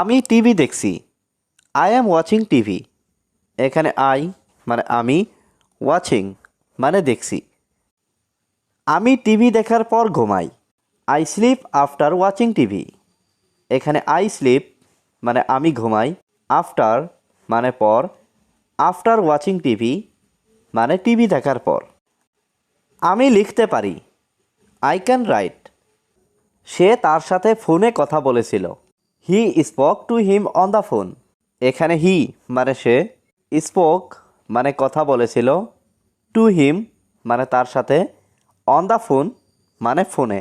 আমি টিভি দেখছি। I am watching TV. এখানে আই মানে আমি ওয়াচিং মানে দেখছি। আমি টিভি দেখার পর ঘুমাই। I sleep after watching TV. এখানে আই স্লিপ মানে আমি ঘুমাই। আফটার মানে পর। আফটার ওয়াচিং টিভি মানে টিভি দেখার পর। আমি লিখতে পারি। আই ক্যান রাইট সে তার সাথে ফোনে কথা বলেছিল। He spoke to him on the phone এখানে হি মানে সে স্পোক মানে কথা বলেছিল টু হিম মানে তার সাথে অন দ্য ফোন মানে ফোনে।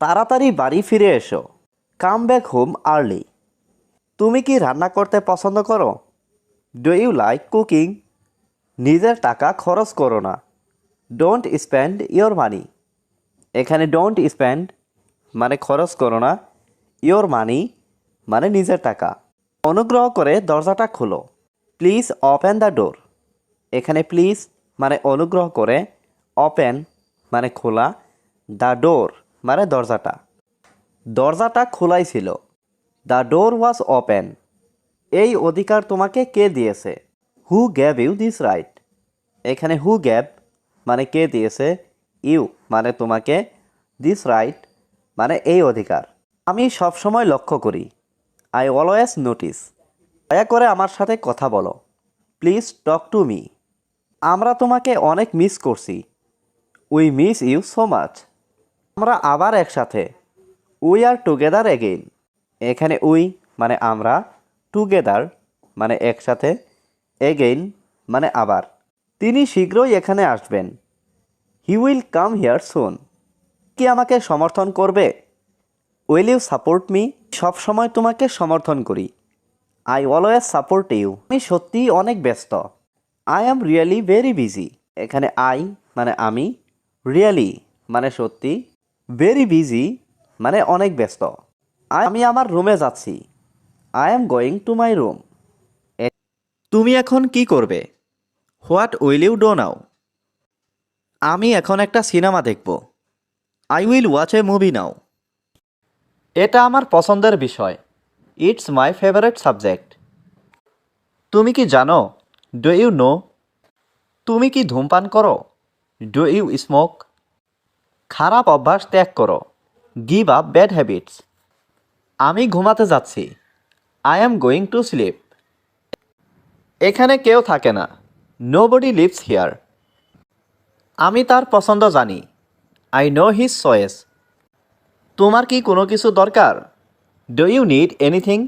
তাড়াতাড়ি বাড়ি ফিরে এসো। কাম ব্যাক হোম আর্লি তুমি কি রান্না করতে পছন্দ করো? ডু ইউ লাইক কুকিং নিজের টাকা খরচ করো না। ডোন্ট স্পেন্ড ইয়োর মানি এখানে ডোন্ট স্পেন্ড মানে খরচ করো না। ইয়োর মানি মানে নিজের টাকা। অনুগ্রহ করে দরজাটা খোলো। প্লিজ ওপেন দ্য ডোর এখানে প্লিজ মানে অনুগ্রহ করে ওপেন মানে খোলা। দ্য ডোর মানে দরজাটা। দরজাটা খোলাই ছিল। দ্য ডোর ওয়াজ ওপেন এই অধিকার তোমাকে কে দিয়েছে? Who gave you this right এখানে হু গ্যাভ মানে কে দিয়েছে? ইউ মানে তোমাকে দিস রাইট মানে এই অধিকার। আমি সবসময় লক্ষ্য করি। আই অলওয়েজ নোটিস দয়া করে আমার সাথে কথা বলো। প্লিজ টক টু মি আমরা তোমাকে অনেক মিস করছি। We miss you so much আমরা আবার একসাথে। উই আর টুগেদার এগেইন এখানে উই মানে আমরা টুগেদার মানে একসাথে এগেইন মানে আবার। তিনি শীঘ্রই এখানে আসবেন। হি উইল কাম হিয়ার সুন কি আমাকে সমর্থন করবে? উইল ইউ সাপোর্ট মি সবসময় তোমাকে সমর্থন করি। আই অলওয়েজ সাপোর্ট ইউ আমি সত্যিই অনেক ব্যস্ত। I am really very busy এখানে আই মানে আমি। রিয়েলি মানে সত্যি। ভেরি বিজি মানে অনেক ব্যস্ত। আমি আমার রুমে যাচ্ছি। I am going to my room তুমি এখন কি করবে? What will you do now আমি এখন একটা সিনেমা দেখব। I will watch a movie now এটা আমার পছন্দের বিষয়। ইটস মাই ফেভারেট সাবজেক্ট তুমি কি জানো? ডু ইউ নো তুমি কি ধূমপান করো? ডু ইউ স্মোক খারাপ অভ্যাস ত্যাগ করো। গিভ আপ ব্যাড হ্যাবিটস আমি ঘুমাতে যাচ্ছি। I am going to sleep এখানে কেউ থাকে না। নো বডি লিভস হিয়ার আমি তার পছন্দ জানি। আই নো হিজ চয়েস তোমার কি কোনো কিছু দরকার? Do you need anything